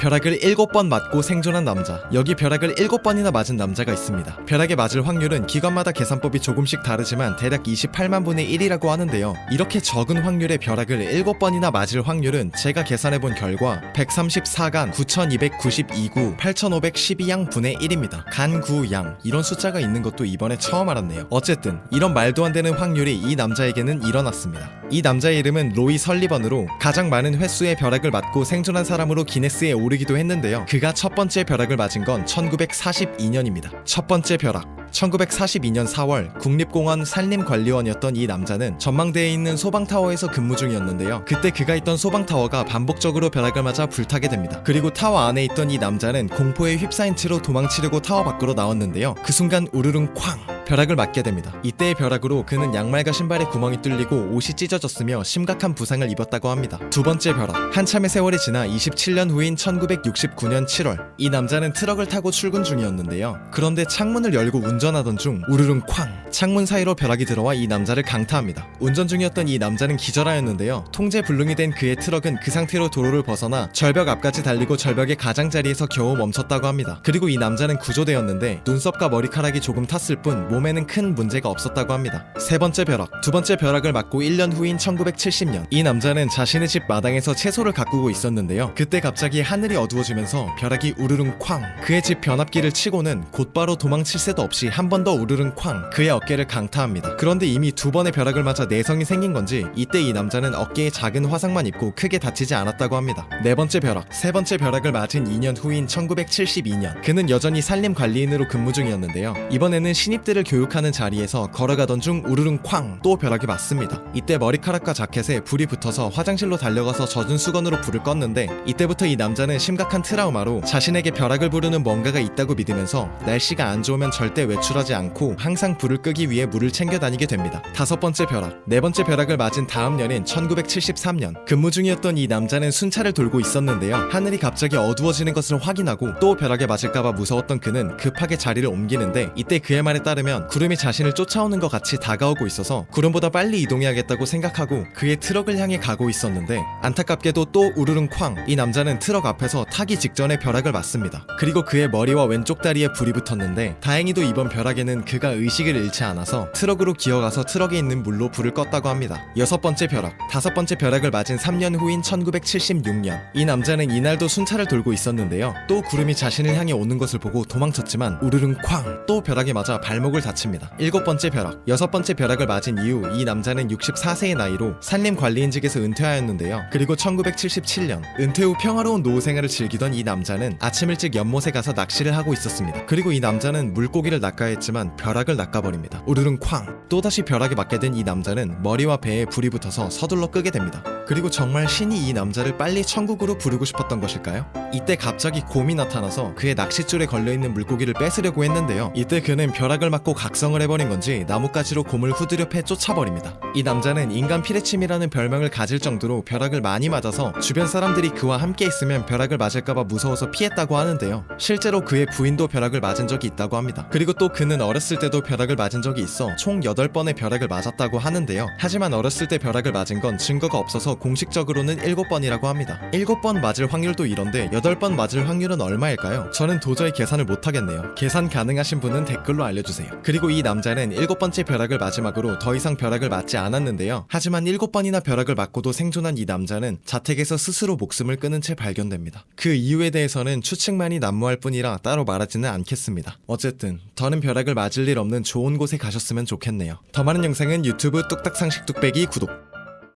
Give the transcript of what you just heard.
벼락을 7번 맞고 생존한 남자. 여기 벼락을 7번이나 맞은 남자가 있습니다. 벼락에 맞을 확률은 기관마다 계산법이 조금씩 다르지만 대략 28만 분의 1이라고 하는데요. 이렇게 적은 확률의 벼락을 7번이나 맞을 확률은 제가 계산해본 결과 134간 9292구 8512양 분의 1입니다. 간, 구, 양 이런 숫자가 있는 것도 이번에 처음 알았네요. 어쨌든 이런 말도 안 되는 확률이 이 남자에게는 일어났습니다. 이 남자의 이름은 로이 설리번으로 가장 많은 횟수의 벼락을 맞고 생존한 사람으로 기네스에 오 르기도 했는데요. 그가 첫 번째 벼락을 맞은 건 1942년입니다. 첫 번째 벼락. 1942년 4월 국립공원 산림관리원이었던 이 남자는 전망대에 있는 소방타워에서 근무 중이었는데요. 그때 그가 있던 소방타워가 반복적으로 벼락을 맞아 불타게 됩니다. 그리고 타워 안에 있던 이 남자는 공포에 휩싸인 채로 도망치려고 타워 밖으로 나왔는데요. 그 순간 우르릉 쾅! 벼락을 맞게 됩니다. 이때의 벼락으로 그는 양말과 신발에 구멍이 뚫리고 옷이 찢어졌으며 심각한 부상을 입었다고 합니다. 두 번째 벼락. 한참의 세월이 지나 27년 후인 1969년 7월. 이 남자는 트럭을 타고 출근 중이었는데요. 그런데 창문을 열고 운전하던 중 우르릉 쾅! 창문 사이로 벼락이 들어와 이 남자를 강타합니다. 운전 중이었던 이 남자는 기절하였는데요. 통제 불능이 된 그의 트럭은 그 상태로 도로를 벗어나 절벽 앞까지 달리고 절벽의 가장자리에서 겨우 멈췄다고 합니다. 그리고 이 남자는 구조되었는데 눈썹과 머리카락이 조금 탔을 뿐 몸에는 큰 문제가 없었다고 합니다. 세 번째 벼락. 두 번째 벼락을 맞고 1년 후인 1970년. 이 남자는 자신의 집 마당에서 채소를 가꾸고 있었는데요. 그때 갑자기 하늘이 어두워지면서 벼락이 우르릉 쾅. 그의 집 변압기를 치고는 곧바로 도망칠 새도 없이 한 번 더 우르릉 쾅. 그의 어깨를 강타합니다. 그런데 이미 두 번의 벼락을 맞아 내성이 생긴 건지 이때 이 남자는 어깨에 작은 화상만 입고 크게 다치지 않았다고 합니다. 네 번째 벼락. 세 번째 벼락을 맞은 2년 후인 1972년. 그는 여전히 산림 관리인으로 근무 중이었는데요. 이번에는 신입들을 교육하는 자리에서 걸어가던 중 우르릉 쾅 또 벼락이 맞습니다. 이때 머리카락과 자켓에 불이 붙어서 화장실로 달려가서 젖은 수건으로 불을 껐는데 이때부터 이 남자는 심각한 트라우마로 자신에게 벼락을 부르는 뭔가가 있다고 믿으면서 날씨가 안 좋으면 절대 외출하지 않고 항상 불을 끄기 위해 물을 챙겨 다니게 됩니다. 다섯 번째 벼락. 네 번째 벼락을 맞은 다음 년인 1973년 근무 중이었던 이 남자는 순찰을 돌고 있었는데요. 하늘이 갑자기 어두워지는 것을 확인하고 또 벼락에 맞을까봐 무서웠던 그는 급하게 자리를 옮기는데 이때 그의 말에 따르면 구름이 자신을 쫓아오는 것 같이 다가오고 있어서 구름보다 빨리 이동해야겠다고 생각하고 그의 트럭을 향해 가고 있었는데 안타깝게도 또 우르릉 쾅 이 남자는 트럭 앞에서 타기 직전에 벼락을 맞습니다. 그리고 그의 머리와 왼쪽 다리에 불이 붙었는데 다행히도 이번 벼락에는 그가 의식을 잃지 않아서 트럭으로 기어가서 트럭에 있는 물로 불을 껐다고 합니다. 여섯 번째 벼락 다섯 번째 벼락을 맞은 3년 후인 1976년 이 남자는 이날도 순찰을 돌고 있었는데요. 또 구름이 자신을 향해 오는 것을 보고 도망쳤지만 우르릉 쾅 또 벼락에 맞아 발목을 다칩니다. 일곱 번째 벼락 여섯 번째 벼락을 맞은 이후 이 남자는 64세의 나이로 산림 관리인직에서 은퇴하였는데요. 그리고 1977년 은퇴 후 평화로운 노후 생활을 즐기던 이 남자는 아침 일찍 연못에 가서 낚시를 하고 있었습니다. 그리고 이 남자는 물고기를 낚아했지만 벼락을 낚아버립니다. 우르릉 쾅 또다시 벼락에 맞게 된 이 남자는 머리와 배에 불이 붙어서 서둘러 끄게 됩니다. 그리고 정말 신이 이 남자를 빨리 천국으로 부르고 싶었던 것일까요? 이때 갑자기 곰이 나타나서 그의 낚싯줄에 걸려있는 물고기를 뺏으려고 했는데요. 이때 그는 벼락을 맞고 각성을 해버린 건지 나뭇가지로 곰을 후드려 패 쫓아버립니다. 이 남자는 인간 피레침이라는 별명을 가질 정도로 벼락을 많이 맞아서 주변 사람들이 그와 함께 있으면 벼락을 맞을까봐 무서워서 피했다고 하는데요. 실제로 그의 부인도 벼락을 맞은 적이 있다고 합니다. 그리고 또 그는 어렸을 때도 벼락을 맞은 적이 있어 총 8번의 벼락을 맞았다고 하는데요. 하지만 어렸을 때 벼락을 맞은 건 증거가 없어서 공식적으로는 7번이라고 합니다. 7번 맞을 확률도 이런데 8번 맞을 확률은 얼마일까요? 저는 도저히 계산을 못하겠네요. 계산 가능하신 분은 댓글로 알려주세요. 그리고 이 남자는 7번째 벼락을 마지막으로 더 이상 벼락을 맞지 않았는데요. 하지만 7번이나 벼락을 맞고도 생존한 이 남자는 자택에서 스스로 목숨을 끊은 채 발견됩니다. 그 이유에 대해서는 추측만이 난무할 뿐이라 따로 말하지는 않겠습니다. 어쨌든 더는 벼락을 맞을 일 없는 좋은 곳에 가셨으면 좋겠네요. 더 많은 영상은 유튜브 뚝딱상식 뚝배기 구독